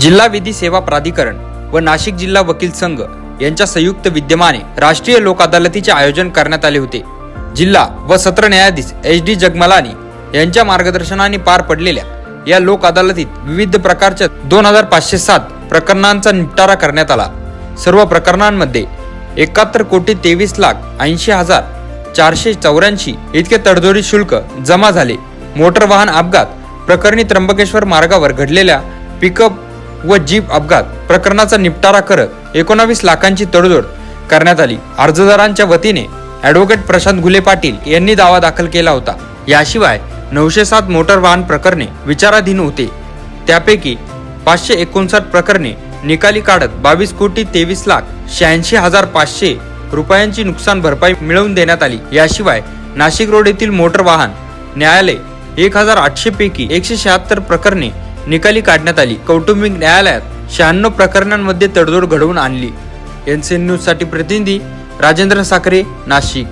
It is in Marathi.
जिल्हा विधी सेवा प्राधिकरण व नाशिक जिल्हा वकील संघ यांच्या संयुक्त विद्यमाने राष्ट्रीय लोक अदालतीचे आयोजन करण्यात आले होते. जिल्हा व सत्र न्यायाधीश एच डी जगमलानी यांच्या मार्गदर्शनाने पार पडलेल्या या लोक अदालतीत विविध प्रकारच्या दोन हजार पाचशे सात प्रकरणांचा निपटारा करण्यात आला. सर्व प्रकरणांमध्ये एकाहत्तर कोटी तेवीस लाख ऐंशी हजार चारशे चौऱ्याऐंशी इतके तडजोडी शुल्क जमा झाले. मोटर वाहन अपघात प्रकरणी त्र्यंबकेश्वर मार्गावर घडलेल्या पिकअप व जीप अपघात प्रकरणाचा निपटारा करत एकोणावीस लाखांची तडजोड करण्यात आली. अर्जदारांच्या वतीने ॲडव्होकेट प्रशांत घुले पाटील यांनी दावा दाखल केला होता. याशिवाय नऊशे सात मोटर वाहन प्रकरणे विचाराधीन होते. त्यापैकी पाचशे एकोणसाठ प्रकरणे निकाली काढत बावीस कोटी तेवीस लाख शहाऐंशी हजार पाचशे रुपयांची नुकसान भरपाई मिळवून देण्यात आली. याशिवाय नाशिक रोड येथील मोटर वाहन न्यायालय एक हजार आठशे पैकी एकशे शहात्तर प्रकरणे निकाली काढण्यात आली. कौटुंबिक न्यायालयात शहाण्णव प्रकरणांमध्ये तडजोड घडवून आणली. एनसीएन न्यूजसाठी प्रतिनिधी राजेंद्र साखरे नाशिक.